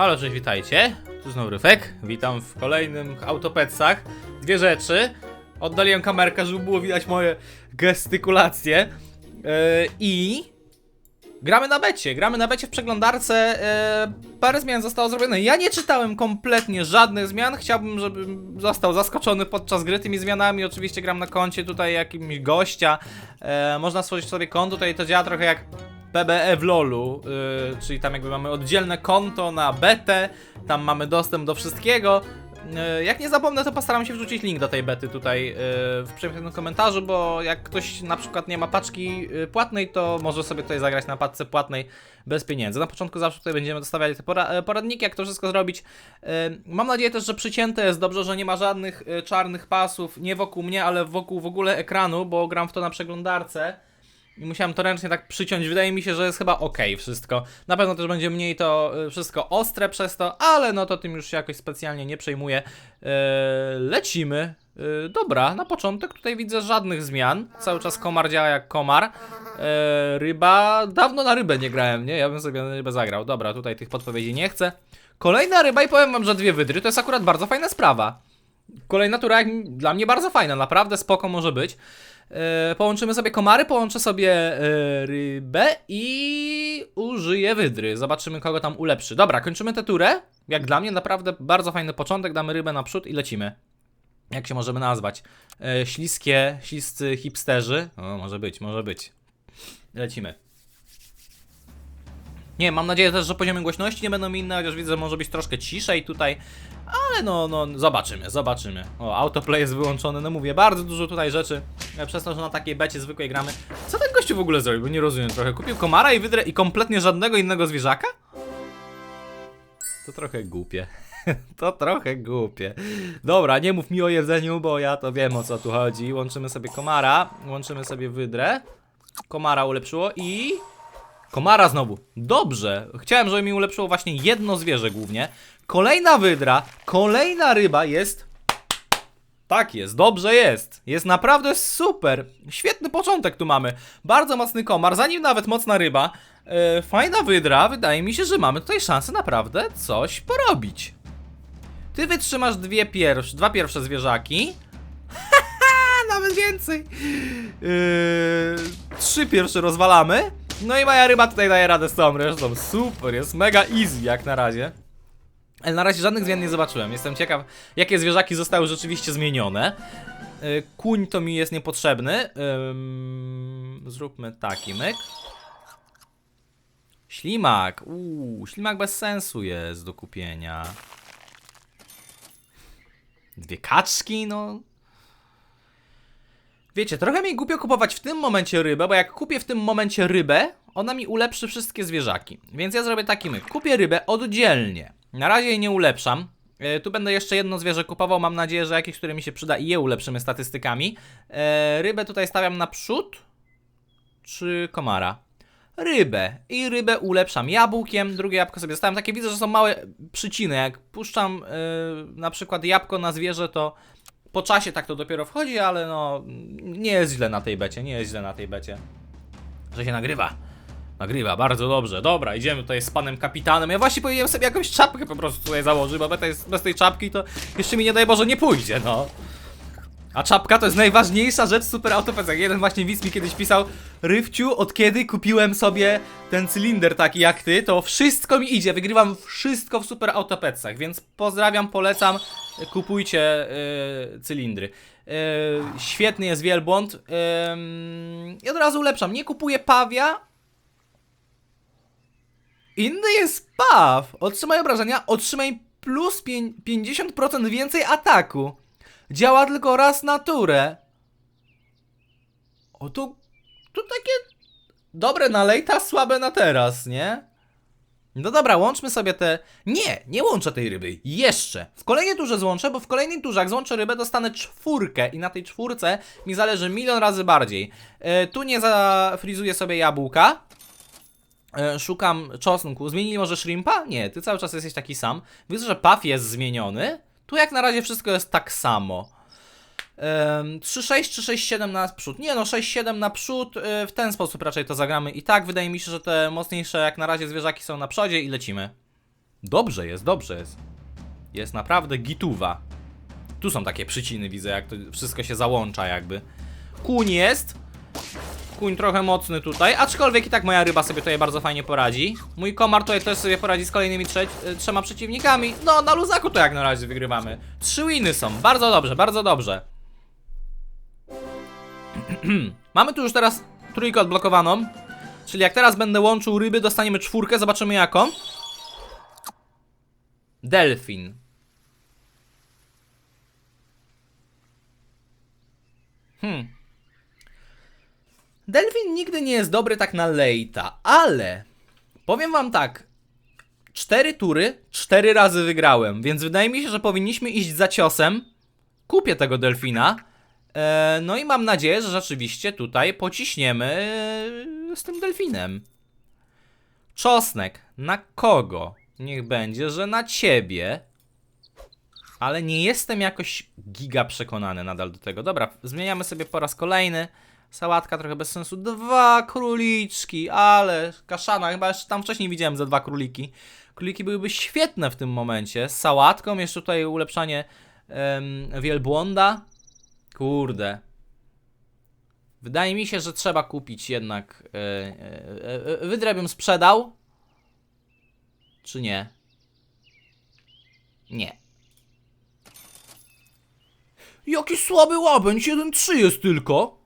Halo, cześć, witajcie. Tu znowu Ryfek. Witam w kolejnym Autopetsach. Dwie rzeczy. Oddaliłem kamerkę, żeby było widać moje gestykulacje. Yy, I... Gramy na becie, gramy na becie w przeglądarce. Yy, parę zmian zostało zrobione. Ja nie czytałem kompletnie żadnych zmian. Chciałbym, żebym został zaskoczony podczas gry tymi zmianami. Oczywiście gram na koncie tutaj jakimś gościa. Yy, można stworzyć sobie konto, tutaj to działa trochę jak PBE w LoLu, yy, czyli tam jakby mamy oddzielne konto na betę, tam mamy dostęp do wszystkiego. Yy, jak nie zapomnę, to postaram się wrzucić link do tej bety tutaj yy, w przemyślonym komentarzu, bo jak ktoś na przykład nie ma paczki yy, płatnej, to może sobie tutaj zagrać na paczce płatnej bez pieniędzy. Na początku zawsze tutaj będziemy dostawiali te pora poradniki, jak to wszystko zrobić. Mam nadzieję też, że przycięte jest dobrze, że nie ma żadnych czarnych pasów, nie wokół mnie, ale wokół w ogóle ekranu, bo gram w to na przeglądarce. I musiałem to ręcznie tak przyciąć. Wydaje mi się, że jest chyba ok wszystko. Na pewno też będzie mniej to y, wszystko ostre przez to, ale no to tym już się jakoś specjalnie nie przejmuję. Eee, lecimy. Eee, dobra, na początek tutaj widzę żadnych zmian. Cały czas komar działa jak komar. Ryba. Dawno na rybę nie grałem, nie? Ja bym sobie na rybę zagrał. Dobra, tutaj tych podpowiedzi nie chcę. Kolejna ryba i powiem wam, że dwie wydry to jest akurat bardzo fajna sprawa. Kolejna tura jak dla mnie bardzo fajna, naprawdę spoko może być. E, połączymy sobie komary, połączę sobie e, rybę i użyję wydry. Zobaczymy, kogo tam ulepszy. Dobra, kończymy tę turę. Jak dla mnie naprawdę bardzo fajny początek. Damy rybę naprzód i lecimy. Jak się możemy nazwać? E, śliskie, śliscy hipsterzy. O, może być, może być. Lecimy. Nie, mam nadzieję też, że poziomy głośności nie będą inne, chociaż widzę, że może być troszkę ciszej tutaj. Ale no, no, zobaczymy, zobaczymy. O, autoplay jest wyłączony, no mówię, bardzo dużo tutaj rzeczy. E, Przez to, że na takiej becie zwykłej gramy. Co ten gościu w ogóle zrobił? Bo nie rozumiem trochę. Kupił komara i wydrę i kompletnie żadnego innego zwierzaka? To trochę głupie. to trochę głupie. Dobra, nie mów mi o jedzeniu, bo ja to wiem o co tu chodzi. Łączymy sobie komara, łączymy sobie wydrę. Komara ulepszyło i... Komara znowu. Dobrze. Chciałem, żeby mi ulepszyło właśnie jedno zwierzę głównie. Kolejna wydra, kolejna ryba jest. Tak jest, dobrze jest. Jest naprawdę super. Świetny początek tu mamy. Bardzo mocny komar, zanim nawet mocna ryba. E, fajna wydra. Wydaje mi się, że mamy tutaj szansę naprawdę coś porobić. Ty wytrzymasz dwie pierwsze, dwa pierwsze zwierzaki. Haha, nawet więcej. Yy, trzy pierwsze rozwalamy. No i moja ryba tutaj daje radę z tą resztą. Super, jest mega easy jak na razie. Ale na razie żadnych zmian nie zobaczyłem. Jestem ciekaw, jakie zwierzaki zostały rzeczywiście zmienione. Yy, Kuń to mi jest niepotrzebny. Zróbmy taki myk. Ślimak. Uuu, ślimak bez sensu jest do kupienia. Dwie kaczki, no. Wiecie, trochę mi głupio kupować w tym momencie rybę, bo jak kupię w tym momencie rybę, ona mi ulepszy wszystkie zwierzaki. Więc ja zrobię taki myk. Kupię rybę oddzielnie. Na razie jej nie ulepszam. E, tu będę jeszcze jedno zwierzę kupował. Mam nadzieję, że jakieś, które mi się przyda i je ulepszymy statystykami. E, rybę tutaj stawiam naprzód. Czy komara? Rybę. I rybę ulepszam jabłkiem. Drugie jabłko sobie stawiam. Takie widzę, że są małe przyciny. Jak puszczam e, na przykład jabłko na zwierzę, to po czasie tak to dopiero wchodzi, ale no nie jest źle na tej becie, nie jest źle na tej becie. Że się nagrywa. Nagrywa, bardzo dobrze. Dobra, idziemy tutaj z panem kapitanem. Ja właśnie powinienem sobie jakąś czapkę po prostu tutaj założyć, bo jest bez tej czapki to jeszcze mi nie daj Boże nie pójdzie, no. A czapka to jest najważniejsza rzecz super autopecach. Jeden właśnie widz mi kiedyś pisał Rywciu, od kiedy kupiłem sobie ten cylinder taki jak ty, to wszystko mi idzie. Wygrywam wszystko w super autopecach, więc pozdrawiam, polecam. Kupujcie yy, cylindry. Yy, świetny jest wielbłąd. Yy, I od razu ulepszam. Nie kupuję pawia. Inny jest paw. Otrzymaj obrażenia, otrzymaj plus pię- 50% więcej ataku. Działa tylko raz na turę. O, tu, tu takie dobre na lejta, słabe na teraz, nie? No dobra, łączmy sobie te... Nie, nie łączę tej ryby. Jeszcze. W kolejnej turze złączę, bo w kolejnej turze, jak złączę rybę, dostanę czwórkę i na tej czwórce mi zależy milion razy bardziej. E, tu nie zafrizuję sobie jabłka. E, szukam czosnku. Zmienili może shrimpa? Nie, ty cały czas jesteś taki sam. Widzę, że paw jest zmieniony. Tu jak na razie wszystko jest tak samo. Em, 3-6 czy 6-7 naprzód? Nie no, 6-7 naprzód, y, w ten sposób raczej to zagramy i tak wydaje mi się, że te mocniejsze jak na razie zwierzaki są na przodzie i lecimy. Dobrze jest, dobrze jest. Jest naprawdę gituwa. Tu są takie przyciny, widzę, jak to wszystko się załącza jakby. Kuń jest. Kuń trochę mocny tutaj, aczkolwiek i tak moja ryba sobie tutaj bardzo fajnie poradzi. Mój komar tutaj też sobie poradzi z kolejnymi trze e, trzema przeciwnikami. No, na luzaku to jak na razie wygrywamy. Trzy winy są, bardzo dobrze, bardzo dobrze. Mamy tu już teraz trójkę odblokowaną. Czyli jak teraz będę łączył ryby, dostaniemy czwórkę, zobaczymy jaką. Delfin. Hmm. Delfin nigdy nie jest dobry tak na lejta, ale powiem wam tak. Cztery tury, cztery razy wygrałem, więc wydaje mi się, że powinniśmy iść za ciosem. Kupię tego delfina. E, no i mam nadzieję, że rzeczywiście tutaj pociśniemy e, z tym delfinem. Czosnek. Na kogo? Niech będzie, że na ciebie. Ale nie jestem jakoś giga przekonany nadal do tego. Dobra, zmieniamy sobie po raz kolejny. Sałatka trochę bez sensu. Dwa króliczki, ale kaszana, chyba jeszcze tam wcześniej widziałem za dwa króliki. Króliki byłyby świetne w tym momencie. Z sałatką, jeszcze tutaj ulepszanie em, wielbłąda. Kurde. Wydaje mi się, że trzeba kupić jednak. E, wydrę bym sprzedał. Czy nie? Nie. Jaki słaby łabędź, 1-3 jest tylko.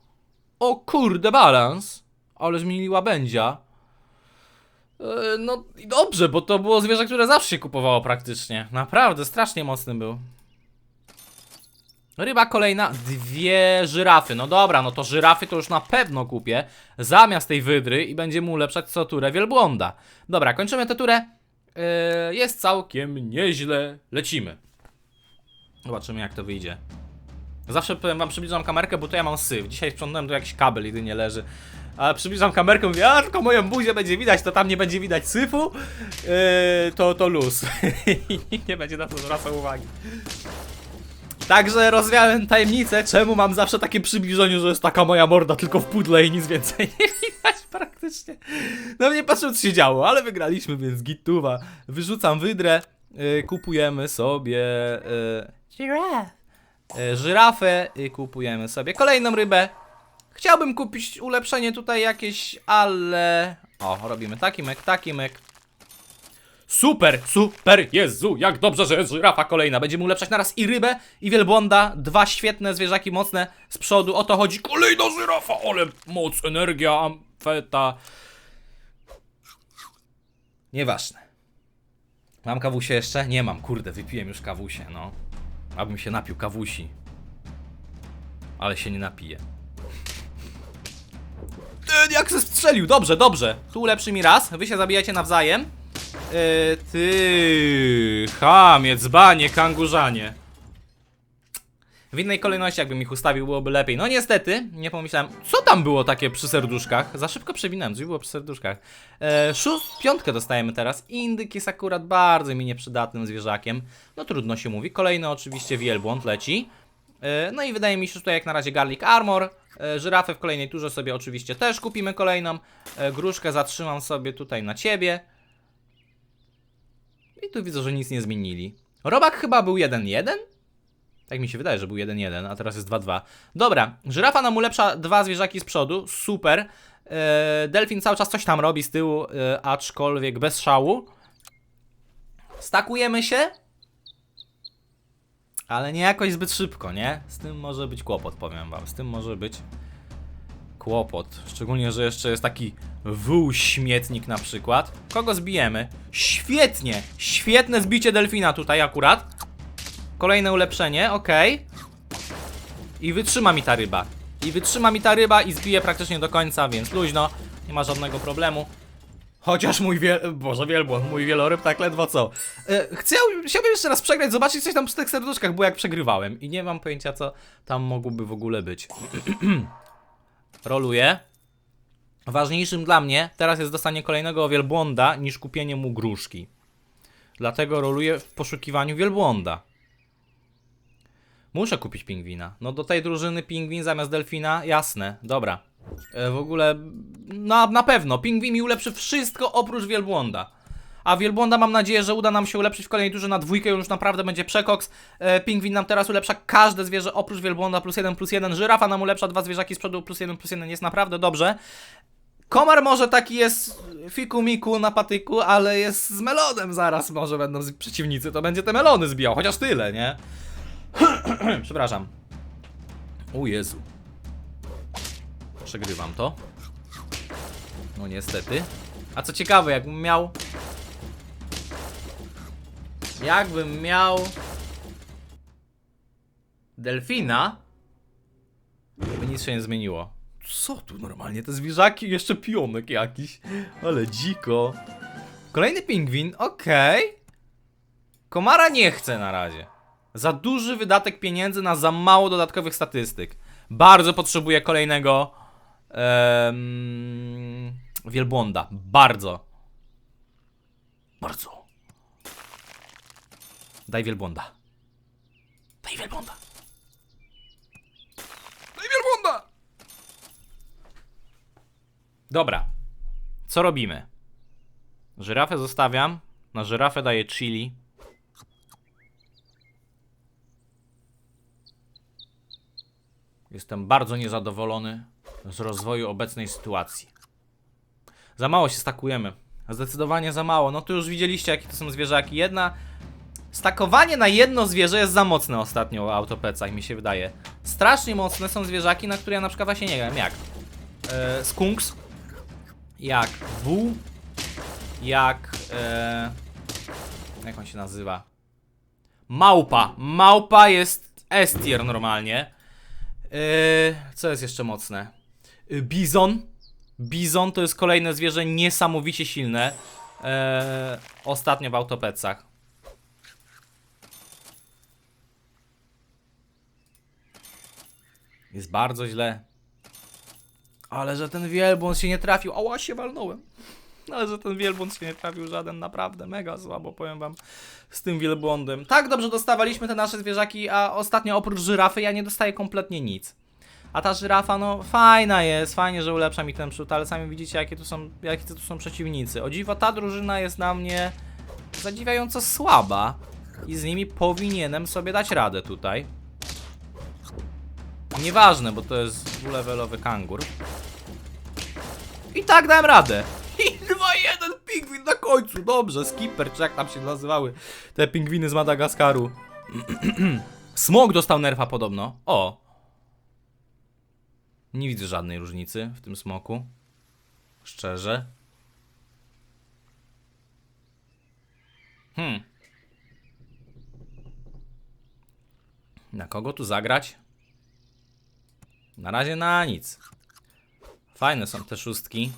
O kurde, balans. Ale zmienili łabędzia. E, no i dobrze, bo to było zwierzę, które zawsze się kupowało praktycznie. Naprawdę, strasznie mocny był. Ryba kolejna, dwie żyrafy. No dobra, no to żyrafy to już na pewno kupię. Zamiast tej wydry i będziemy ulepszać co turę wielbłąda. Dobra, kończymy tę turę. Yy, jest całkiem nieźle. Lecimy. Zobaczymy jak to wyjdzie. Zawsze powiem wam, przybliżam kamerkę, bo to ja mam syf. Dzisiaj sprzątnąłem, tu jakiś kabel jedynie leży. Ale przybliżam kamerkę, mówię, a tylko moją buzię będzie widać, to tam nie będzie widać syfu. Yy, to, to luz. I nikt nie będzie na to zwracał uwagi. Także rozwiałem tajemnicę, czemu mam zawsze takie przybliżenie, że jest taka moja morda tylko w pudle i nic więcej nie widać praktycznie. No nie patrzę co się działo, ale wygraliśmy, więc gituwa. Wyrzucam wydrę, yy, kupujemy sobie yy, yy, żyrafę i kupujemy sobie kolejną rybę. Chciałbym kupić ulepszenie tutaj jakieś, ale... O, robimy taki mek, taki mek. Super, super, Jezu, jak dobrze, że jest żyrafa kolejna. Będziemy ulepszać naraz i rybę, i wielbłąda. Dwa świetne zwierzaki mocne z przodu. O to chodzi. Kolejna żyrafa, ale moc, energia, amfeta. Nieważne. Mam kawusie jeszcze? Nie mam, kurde, wypiłem już kawusie, no. Abym się napił kawusi. Ale się nie napiję. E, Jak se strzelił, dobrze, dobrze. Tu ulepszy mi raz, wy się zabijacie nawzajem. E, ty, chamie, dzbanie, kangurzanie. W innej kolejności jakbym ich ustawił byłoby lepiej. No niestety, nie pomyślałem. Co tam było takie przy serduszkach? Za szybko przewinąłem, coś było przy serduszkach. E, szóst, piątkę dostajemy teraz. Indyk jest akurat bardzo mi nieprzydatnym zwierzakiem. No trudno się mówi. Kolejny oczywiście wielbłąd leci. E, No i wydaje mi się, że tutaj jak na razie Garlic Armor. E, Żyrafę w kolejnej turze sobie oczywiście też kupimy kolejną. E, Gruszkę zatrzymam sobie tutaj na ciebie. I tu widzę, że nic nie zmienili. Robak chyba był 1-1? Tak mi się wydaje, że był 1-1, a teraz jest 2-2. Dobra, żyrafa nam ulepsza dwa zwierzaki z przodu, super. E, Delfin cały czas coś tam robi z tyłu, e, aczkolwiek bez szału. Stakujemy się. Ale nie jakoś zbyt szybko, nie? Z tym może być kłopot, powiem wam. Z tym może być kłopot. Szczególnie, że jeszcze jest taki wół śmietnik na przykład. Kogo zbijemy? Świetnie! Świetne zbicie delfina tutaj akurat. Kolejne ulepszenie, okej. I wytrzyma mi ta ryba. I wytrzyma mi ta ryba i zbije praktycznie do końca, więc luźno. Nie ma żadnego problemu. Chociaż mój wiel... Boże, wielbłąd, mój wieloryb tak ledwo co. E, chciałbym, chciałbym jeszcze raz przegrać, zobaczyć coś tam przy tych serduszkach, bo jak przegrywałem. I nie mam pojęcia, co tam mogłoby w ogóle być. Roluję. Ważniejszym dla mnie teraz jest dostanie kolejnego wielbłąda niż kupienie mu gruszki. Dlatego roluję w poszukiwaniu wielbłąda. Muszę kupić pingwina. No do tej drużyny pingwin zamiast delfina, jasne, dobra. E, w ogóle, na, na pewno, pingwin mi ulepszy wszystko oprócz wielbłąda. A wielbłąda mam nadzieję, że uda nam się ulepszyć w kolejnej turze na dwójkę, już naprawdę będzie przekoks. E, pingwin nam teraz ulepsza każde zwierzę oprócz wielbłąda plus jeden plus jeden. Żyrafa nam ulepsza dwa zwierzaki z przodu plus jeden plus jeden. Jest naprawdę dobrze. Komar może taki jest fiku miku na patyku, ale jest z melonem zaraz może będą przeciwnicy, to będzie te melony zbijał, chociaż tyle, nie? Przepraszam. O Jezu. Przegrywam to. No niestety. A co ciekawe, jakbym miał... Jakbym miał... Delfina, by nic się nie zmieniło. Co tu normalnie? Te zwierzaki, jeszcze pionek jakiś. Ale dziko. Kolejny pingwin, okej. Komara nie chce na razie. Za duży wydatek pieniędzy na za mało dodatkowych statystyk. Bardzo potrzebuję kolejnego em, wielbłąda. Bardzo. Bardzo. Daj wielbłąda. Daj wielbłąda. Daj wielbłąda! Dobra. Co robimy? Żyrafę zostawiam. Na żyrafę daję chili. Jestem bardzo niezadowolony z rozwoju obecnej sytuacji. Za mało się stakujemy. Zdecydowanie za mało. No to już widzieliście, jakie to są zwierzaki. Jedna. Stakowanie na jedno zwierzę jest za mocne ostatnio w autopecach, mi się wydaje. Strasznie mocne są zwierzaki, na które ja na przykład właśnie nie wiem. Jak? E, skunks. Jak wół. Jak. E, jak on się nazywa? Małpa. Małpa jest estier normalnie. Yy, co jest jeszcze mocne? Yy, bizon. Bizon to jest kolejne zwierzę niesamowicie silne. Yy, ostatnio w autopecach. Jest bardzo źle. Ale że ten wielbłąd się nie trafił. Ała, się walnąłem. Ale że ten wielbłąd się nie trafił żaden, naprawdę mega słabo, powiem wam, z tym wielbłądem. Tak dobrze dostawaliśmy te nasze zwierzaki, a ostatnio oprócz żyrafy ja nie dostaję kompletnie nic. A ta żyrafa, no fajna jest, fajnie, że ulepsza mi ten przód, ale sami widzicie, jakie tu są, jakie tu są przeciwnicy. O dziwo, ta drużyna jest na mnie zadziwiająco słaba i z nimi powinienem sobie dać radę tutaj. Nieważne, bo to jest dwulevelowy kangur. I tak dałem radę. I 2-1 pingwin na końcu. Dobrze, skipper, czy jak tam się nazywały te pingwiny z Madagaskaru. Smok dostał nerfa podobno. O. Nie widzę żadnej różnicy w tym smoku. Szczerze. Hmm. Na kogo tu zagrać? Na razie na nic. Fajne są te szóstki.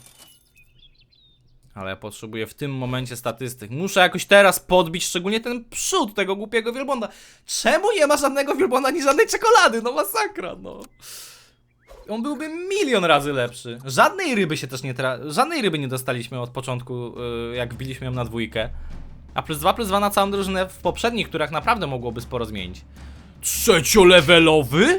Ale ja potrzebuję w tym momencie statystyk. Muszę jakoś teraz podbić, szczególnie ten przód tego głupiego wielbłąda. Czemu nie ma żadnego wielbłąda ani żadnej czekolady? No masakra, no. On byłby milion razy lepszy. Żadnej ryby się też nie tra... Żadnej ryby nie dostaliśmy od początku, yy, jak wbiliśmy ją na dwójkę. A plus 2 plus 2 na całą drużynę w poprzednich, których naprawdę mogłoby sporo zmienić. Trzeciolevelowy?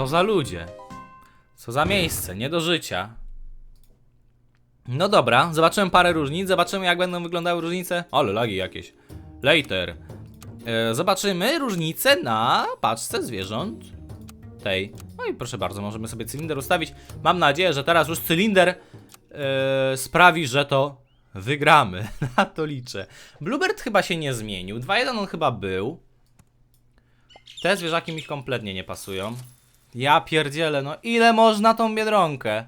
Co za ludzie. Co za miejsce, nie do życia. No dobra, zobaczymy parę różnic, zobaczymy jak będą wyglądały różnice. Ale lagi jakieś. Later. E, zobaczymy różnice na paczce zwierząt tej. No i proszę bardzo, możemy sobie cylinder ustawić. Mam nadzieję, że teraz już cylinder e, sprawi, że to wygramy. Na to liczę. Bluebird chyba się nie zmienił. 2-1 on chyba był. Te zwierzaki mi kompletnie nie pasują. Ja pierdzielę, no ile można tą biedronkę?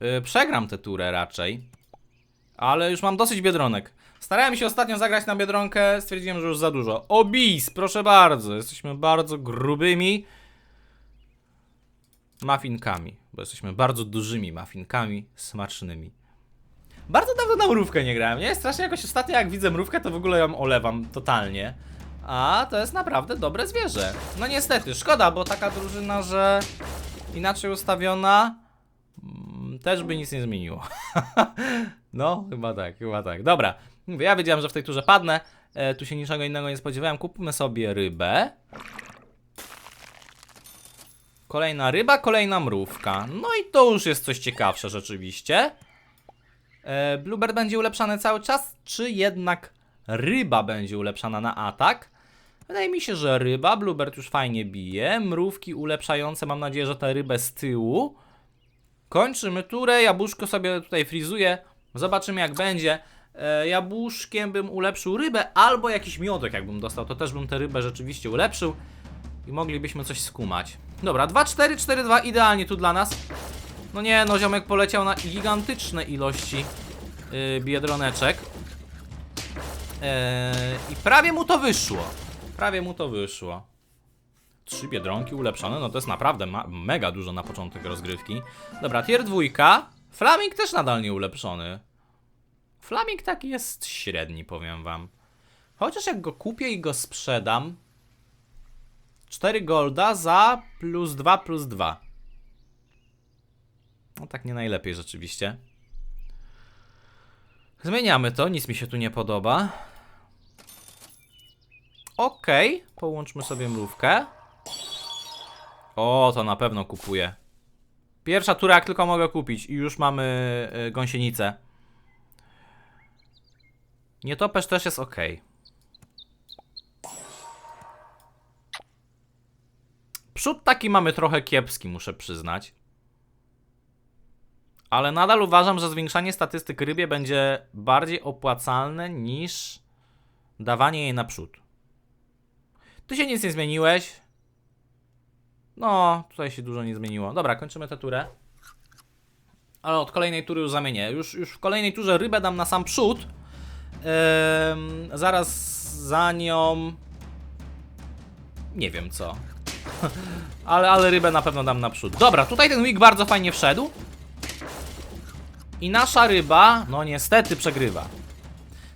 Yy, przegram tę turę raczej. Ale już mam dosyć biedronek. Starałem się ostatnio zagrać na biedronkę, stwierdziłem, że już za dużo. Obis, proszę bardzo. Jesteśmy bardzo grubymi mafinkami. Bo jesteśmy bardzo dużymi mafinkami, smacznymi. Bardzo dawno na mrówkę nie grałem, nie? Strasznie jakoś ostatnio jak widzę mrówkę, to w ogóle ją olewam totalnie. A to jest naprawdę dobre zwierzę. No niestety, szkoda, bo taka drużyna, że inaczej ustawiona, mm, też by nic nie zmieniło. no, chyba tak, chyba tak. Dobra, ja wiedziałem, że w tej turze padnę. E, tu się niczego innego nie spodziewałem. Kupmy sobie rybę. Kolejna ryba, kolejna mrówka. No i to już jest coś ciekawsze rzeczywiście. E, Bluebird będzie ulepszany cały czas, czy jednak ryba będzie ulepszana na atak? Wydaje mi się, że ryba, Bluebird już fajnie bije, mrówki ulepszające, mam nadzieję, że tę rybę z tyłu. Kończymy turę, jabłuszko sobie tutaj frizuje, zobaczymy jak będzie. E, jabłuszkiem bym ulepszył rybę, albo jakiś miodek jakbym dostał, to też bym tę rybę rzeczywiście ulepszył. I moglibyśmy coś skumać. Dobra, 2-4, 4-2, idealnie tu dla nas. No nie, no ziomek poleciał na gigantyczne ilości yy, biedroneczek. Yy, I prawie mu to wyszło. Prawie mu to wyszło. Trzy biedronki ulepszone, no to jest naprawdę mega dużo na początek rozgrywki. Dobra, tier dwójka. Flaming też nadal nie ulepszony. Flaming taki jest średni, powiem wam. Chociaż jak go kupię i go sprzedam, 4 golda za plus 2 plus 2. No tak nie najlepiej rzeczywiście. Zmieniamy to, nic mi się tu nie podoba. Okej, połączmy sobie mrówkę. O, to na pewno kupuję. Pierwsza tura jak tylko mogę kupić i już mamy y, gąsienicę. Nietoperz też jest ok. Przód taki mamy trochę kiepski, muszę przyznać. Ale nadal uważam, że zwiększanie statystyk rybie będzie bardziej opłacalne niż dawanie jej naprzód. Ty się nic nie zmieniłeś. No, tutaj się dużo nie zmieniło. Dobra, kończymy tę turę. Ale od kolejnej tury już zamienię. Już, już w kolejnej turze rybę dam na sam przód. Zaraz za nią. Nie wiem co. ale, ale rybę na pewno dam naprzód. Dobra, tutaj ten week bardzo fajnie wszedł. I nasza ryba, no niestety przegrywa.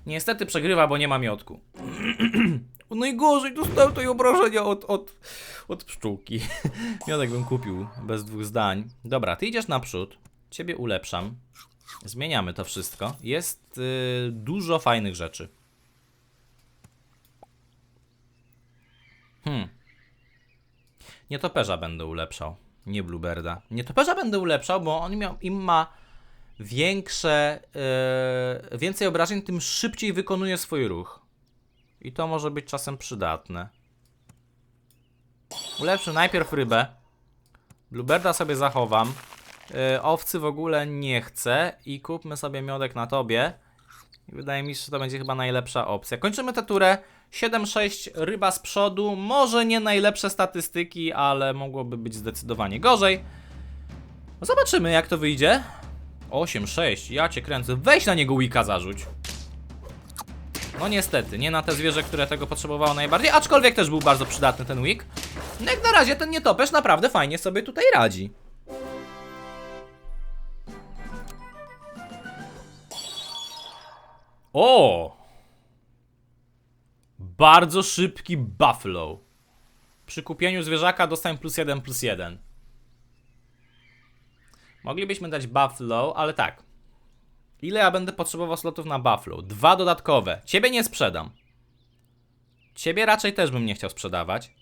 Niestety przegrywa, bo nie ma miodku. No i gorzej, dostałem tutaj obrażenia od, od, od pszczółki. Miodek bym kupił, bez dwóch zdań. Dobra, ty idziesz naprzód, ciebie ulepszam. Zmieniamy to wszystko. Jest y, dużo fajnych rzeczy. Hmm. Nietoperza będę ulepszał, nie Bluebirda. Nietoperza będę ulepszał, bo on miał, im ma większe, yy, więcej obrażeń, tym szybciej wykonuje swój ruch. I to może być czasem przydatne. Ulepszę najpierw rybę. Bluebirda sobie zachowam. Yy, owcy w ogóle nie chcę. I kupmy sobie miodek na tobie. Wydaje mi się, że to będzie chyba najlepsza opcja. Kończymy tę turę. 7-6 ryba z przodu. Może nie najlepsze statystyki, ale mogłoby być zdecydowanie gorzej. Zobaczymy jak to wyjdzie. 8-6, ja cię kręcę. Weź na niego wika zarzuć. No niestety, nie na te zwierzę, które tego potrzebowało najbardziej, aczkolwiek też był bardzo przydatny ten wik. No jak na razie ten nietoperz naprawdę fajnie sobie tutaj radzi. O! Bardzo szybki buffalo. Przy kupieniu zwierzaka dostaję plus 1 plus 1. Moglibyśmy dać Buffalo, ale tak. Ile ja będę potrzebował slotów na Buffalo? Dwa dodatkowe. Ciebie nie sprzedam. Ciebie raczej też bym nie chciał sprzedawać.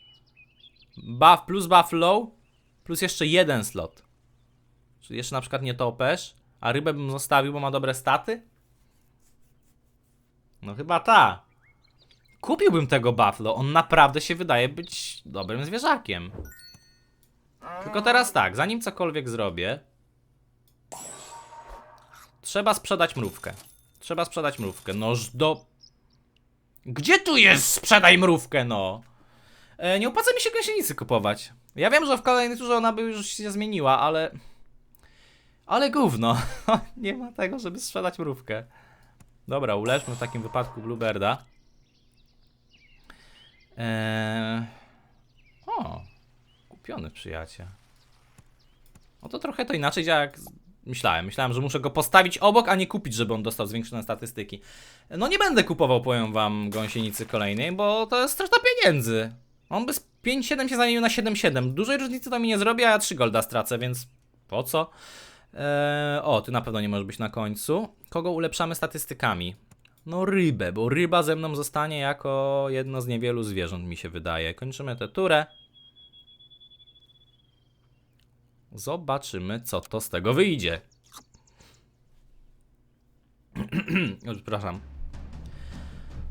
Buff plus Buffalo, plus jeszcze jeden slot. Czyli jeszcze na przykład nie topesz, a rybę bym zostawił, bo ma dobre staty? No chyba ta. Kupiłbym tego Buffalo, on naprawdę się wydaje być dobrym zwierzakiem. Tylko teraz tak, zanim cokolwiek zrobię, Trzeba sprzedać mrówkę. Trzeba sprzedać mrówkę. Noż do... Gdzie tu jest sprzedaj mrówkę, no? E, nie opłaca mi się gąsienicy kupować. Ja wiem, że w kolejnej turze ona by już się zmieniła, ale... Ale gówno. nie ma tego, żeby sprzedać mrówkę. Dobra, uleczmy w takim wypadku Bluebirda. Eee... O, kupiony przyjaciel. No to trochę to inaczej działa jak myślałem. Myślałem, że muszę go postawić obok, a nie kupić, żeby on dostał zwiększone statystyki. No nie będę kupował, powiem wam, gąsienicy kolejnej, bo to jest strata pieniędzy. On by z 5-7 się zamienił na 7-7. Dużej różnicy to mi nie zrobi, a ja 3 golda stracę, więc po co? Eee, o, ty na pewno nie możesz być na końcu. Kogo ulepszamy statystykami? No rybę, bo ryba ze mną zostanie jako jedno z niewielu zwierząt, mi się wydaje. Kończymy tę turę. Zobaczymy, co to z tego wyjdzie. Przepraszam.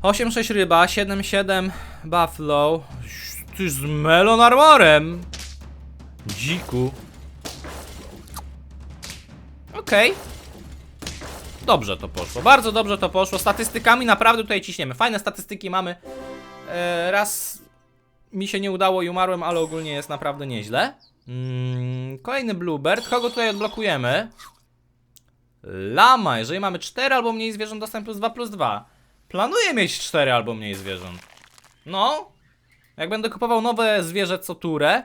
8-6 ryba, 7-7 buffalo. Ty z melon armorem. Dziku. Okej. Dobrze to poszło, bardzo dobrze to poszło. Statystykami naprawdę tutaj ciśniemy. Fajne statystyki mamy. E, raz mi się nie udało i umarłem, ale ogólnie jest naprawdę nieźle. Mm, kolejny Bluebird. Kogo tutaj odblokujemy? Lama. Jeżeli mamy 4 albo mniej zwierząt, dostęp plus 2 plus 2. Planuję mieć 4 albo mniej zwierząt. No. Jak będę kupował nowe zwierzę co turę.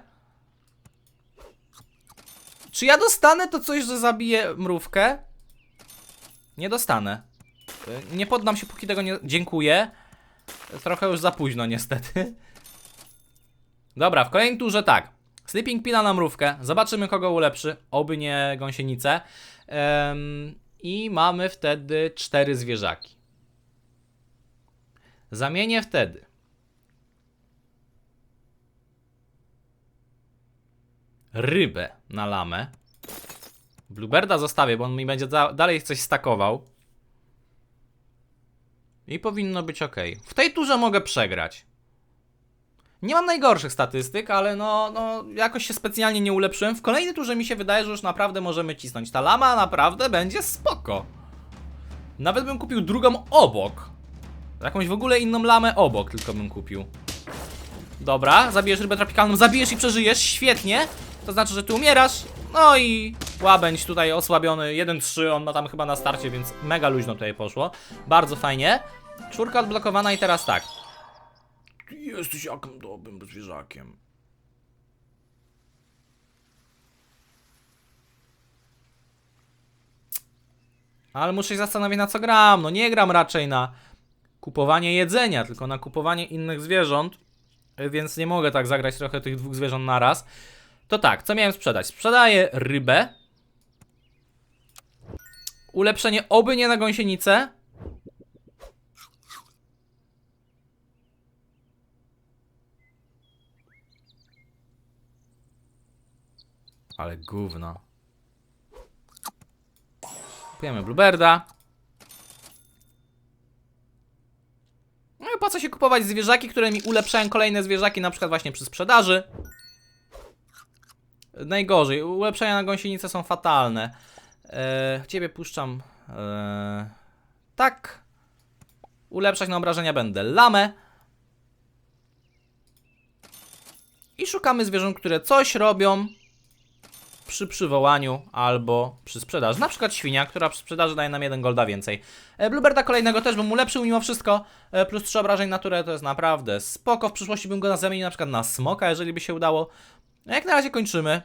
Czy ja dostanę to coś, że zabiję mrówkę? Nie dostanę. Nie poddam się, póki tego nie. Dziękuję. Trochę już za późno, niestety. Dobra, w kolejnym turze tak. Sleeping Pina na mrówkę. Zobaczymy, kogo ulepszy. Oby nie gąsienicę. Em, I mamy wtedy cztery zwierzaki. Zamienię wtedy. Rybę na lamę. Bluebirda zostawię, bo on mi będzie da dalej coś stakował. I powinno być ok. W tej turze mogę przegrać. Nie mam najgorszych statystyk, ale no, no jakoś się specjalnie nie ulepszyłem. W kolejnej turze mi się wydaje, że już naprawdę możemy cisnąć. Ta lama naprawdę będzie spoko. Nawet bym kupił drugą obok. Jakąś w ogóle inną lamę obok tylko bym kupił. Dobra, zabijesz rybę tropikalną, zabijesz i przeżyjesz, świetnie. To znaczy, że ty umierasz. No i łabędź tutaj osłabiony, 1-3, on ma tam chyba na starcie, więc mega luźno tutaj poszło. Bardzo fajnie. Czwórka odblokowana i teraz tak. Jesteś jakim dobrym zwierzakiem. Ale muszę się zastanowić na co gram. No nie gram raczej na kupowanie jedzenia, tylko na kupowanie innych zwierząt. Więc nie mogę tak zagrać trochę tych dwóch zwierząt naraz. To tak, co miałem sprzedać? Sprzedaję rybę. Ulepszenie oby nie na gąsienicę. Ale gówno. Kupujemy Bluebirda. No i po co się kupować zwierzaki, które mi ulepszają kolejne zwierzaki, na przykład właśnie przy sprzedaży. Najgorzej, ulepszenia na gąsienicę są fatalne. Eee, ciebie puszczam. Eee, tak. Ulepszać na obrażenia będę lamę. I szukamy zwierząt, które coś robią przy przywołaniu albo przy sprzedaży. Na przykład świnia, która przy sprzedaży daje nam jeden golda więcej. E, Bluebirda kolejnego też bym ulepszył mimo wszystko. E, plus 3 obrażeń naturę to jest naprawdę spoko. W przyszłości bym go zamienił na przykład na smoka, jeżeli by się udało. No jak na razie kończymy.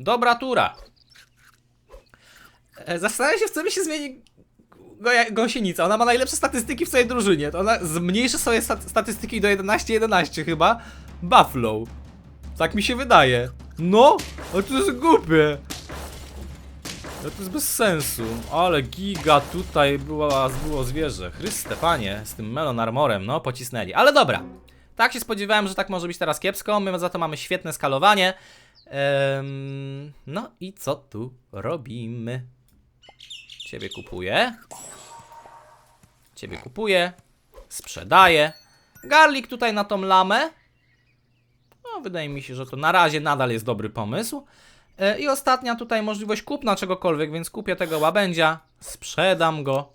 Dobra tura. E, Zastanawiam się, w co mi się zmieni gąsienica. Ona ma najlepsze statystyki w swojej drużynie. To ona zmniejszy swoje stat- statystyki do 11-11 chyba. Buffalo. Tak mi się wydaje. No, ale to jest głupie. No to jest bez sensu. Ale giga tutaj była, było zwierzę. Chryste, panie, z tym melon armorem, no pocisnęli. Ale dobra. Tak się spodziewałem, że tak może być teraz kiepsko. My za to mamy świetne skalowanie. Em, no i co tu robimy? Ciebie kupuję. Ciebie kupuję. Sprzedaję. Garlik tutaj na tą lamę. No, wydaje mi się, że to na razie nadal jest dobry pomysł. E, I ostatnia tutaj możliwość kupna czegokolwiek, więc kupię tego łabędzia, sprzedam go.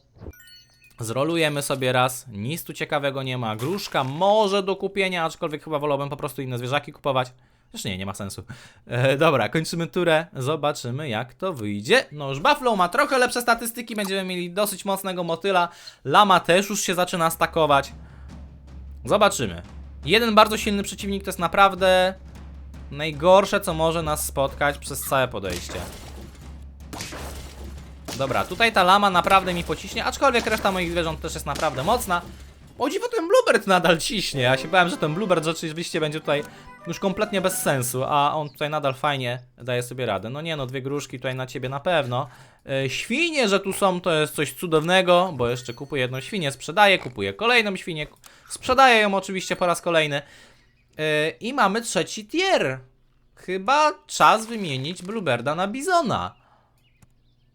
Zrolujemy sobie raz, nic tu ciekawego nie ma. Gruszka może do kupienia, aczkolwiek chyba wolałbym po prostu inne zwierzaki kupować. Zresztą nie, nie ma sensu. E, dobra, kończymy turę, zobaczymy jak to wyjdzie. No już Buffalo ma trochę lepsze statystyki, będziemy mieli dosyć mocnego motyla. Lama też już się zaczyna stakować. Zobaczymy. Jeden bardzo silny przeciwnik to jest naprawdę najgorsze, co może nas spotkać przez całe podejście. Dobra, tutaj ta lama naprawdę mi pociśnie, aczkolwiek reszta moich zwierząt też jest naprawdę mocna. O dziwo, ten Bluebird nadal ciśnie. Ja się bałem, że ten Bluebird rzeczywiście będzie tutaj już kompletnie bez sensu, a on tutaj nadal fajnie daje sobie radę. No nie no, dwie gruszki tutaj na ciebie na pewno. E, świnie, że tu są, to jest coś cudownego, bo jeszcze kupuję jedną świnię, sprzedaję, kupuję kolejną świnię, sprzedaję ją oczywiście po raz kolejny. E, I mamy trzeci tier. Chyba czas wymienić Bluebirda na Bizona.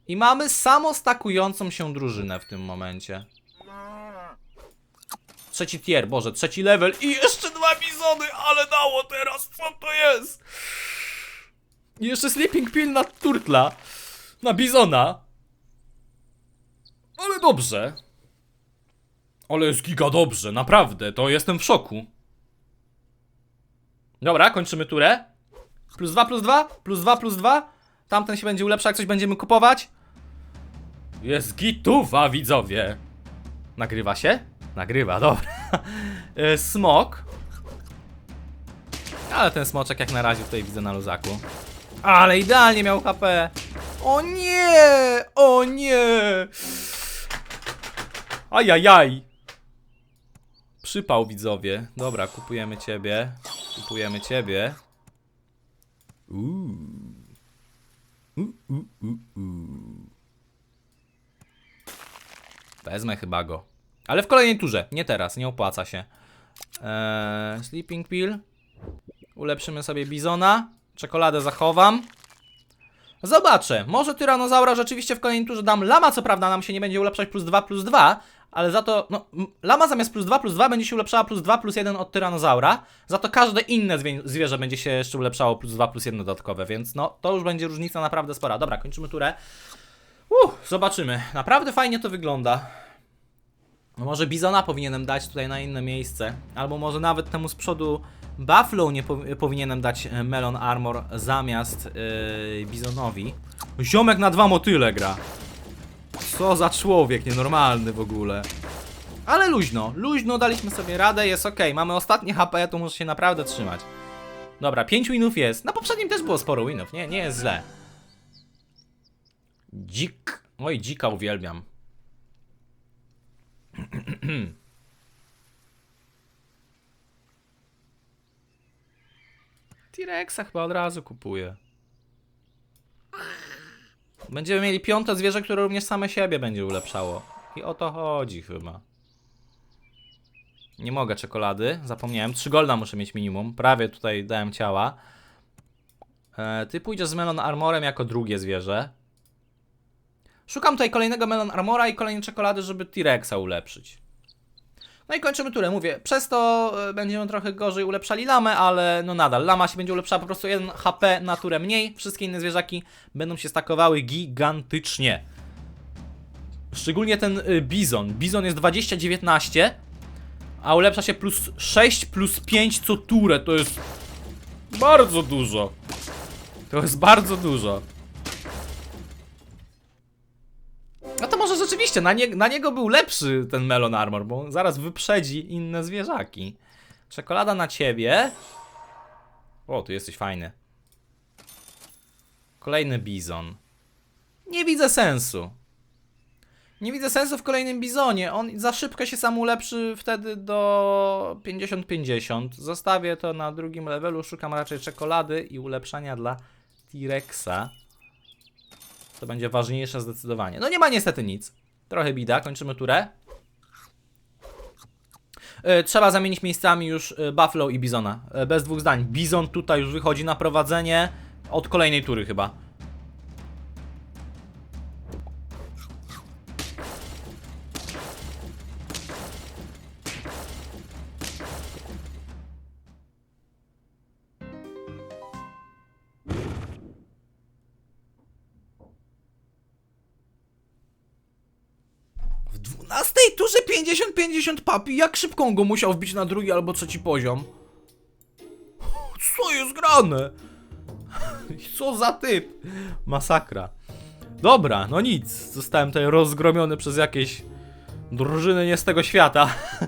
I mamy samostakującą się drużynę w tym momencie. Trzeci tier, boże, trzeci level i jeszcze bizony, ale dało teraz, co to jest? Jeszcze sleeping pill na turtla, na bizona. Ale dobrze. Ale jest giga dobrze, naprawdę, to jestem w szoku. Dobra, kończymy turę. Plus dwa, plus dwa, plus dwa, plus dwa. Tamten się będzie ulepszał, jak coś będziemy kupować. Jest gituwa, widzowie. Nagrywa się? Nagrywa, dobra. E, Smok. Ale ten smoczek jak na razie tutaj widzę na luzaku. Ale idealnie miał HP. O nie! O nie! Ajajaj! Przypał widzowie. Dobra, kupujemy ciebie. Kupujemy ciebie. Uuu. Uuu, uuu. Wezmę chyba go. Ale w kolejnej turze, nie teraz, nie opłaca się. Eee, sleeping pill. Ulepszymy sobie bizona. Czekoladę zachowam. Zobaczę, może tyranozaura rzeczywiście w kolejnej turze dam lama, co prawda nam się nie będzie ulepszać plus 2 plus 2, ale za to, no, lama zamiast plus 2 plus 2 będzie się ulepszała plus 2 plus 1 od tyranozaura, za to każde inne zwierzę będzie się jeszcze ulepszało plus 2 plus 1 dodatkowe, więc no, to już będzie różnica naprawdę spora. Dobra, kończymy turę. Uh, zobaczymy. Naprawdę fajnie to wygląda. No może Bizona powinienem dać tutaj na inne miejsce. Albo może nawet temu z przodu Buffalo nie powi- powinienem dać e, Melon Armor zamiast yy, Bizonowi. Ziomek na dwa motyle gra. Co za człowiek, nienormalny w ogóle. Ale luźno, luźno daliśmy sobie radę, jest ok. Mamy ostatnie HP, to muszę się naprawdę trzymać. Dobra, 5 winów jest. Na poprzednim też było sporo winów, nie, nie jest źle. Dzik. Oj, dzika uwielbiam. T-Rexa chyba od razu kupuję. Będziemy mieli piąte zwierzę, które również same siebie będzie ulepszało. I o to chodzi chyba. Nie mogę czekolady, zapomniałem. 3 golda muszę mieć minimum. Prawie tutaj dałem ciała. E, ty pójdziesz z Melon Armorem jako drugie zwierzę. Szukam tutaj kolejnego Melon Armora i kolejnej czekolady, żeby T-Rexa ulepszyć. No i kończymy turę. Mówię, przez to e, będziemy trochę gorzej ulepszali lamę, ale no nadal. Lama się będzie ulepszała po prostu 1 HP na turę mniej. Wszystkie inne zwierzaki będą się stakowały gigantycznie. Szczególnie ten y, bizon. Bizon jest 20-19, a ulepsza się plus 6 plus 5 co turę. To jest bardzo dużo. To jest bardzo dużo. No na, nie, na niego był lepszy ten Melon Armor, bo on zaraz wyprzedzi inne zwierzaki. Czekolada na ciebie. O, tu jesteś fajny. Kolejny bizon. Nie widzę sensu. Nie widzę sensu w kolejnym bizonie. On za szybko się sam ulepszy wtedy do 50-50. Zostawię to na drugim levelu. Szukam raczej czekolady i ulepszania dla T-Rexa. To będzie ważniejsze zdecydowanie. No nie ma niestety nic. Trochę bida, kończymy turę. E, Trzeba zamienić miejscami już e, Buffalo i Bizona. E, Bez dwóch zdań. Bizon tutaj już wychodzi na prowadzenie od kolejnej tury chyba. Dwunastej turze 50-50 papi, jak szybko on go musiał wbić na drugi albo trzeci poziom? Co jest grane? Co za typ? Masakra. Dobra, no nic. Zostałem tutaj rozgromiony przez jakieś drużyny nie z tego świata.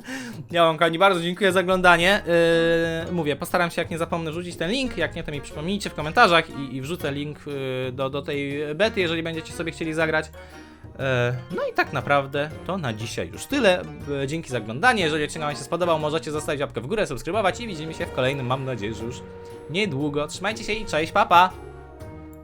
Ja wam kochani bardzo dziękuję za oglądanie. Yy, mówię, postaram się jak nie zapomnę rzucić ten link, jak nie to mi przypomnijcie w komentarzach i, i wrzucę link yy, do, do tej bety, jeżeli będziecie sobie chcieli zagrać. E, no i tak naprawdę to na dzisiaj już tyle. E, Dzięki za oglądanie. Jeżeli odcinek Wam się spodobał, możecie zostawić łapkę w górę, subskrybować i widzimy się w kolejnym, mam nadzieję, że już niedługo. Trzymajcie się i cześć, papa! Pa.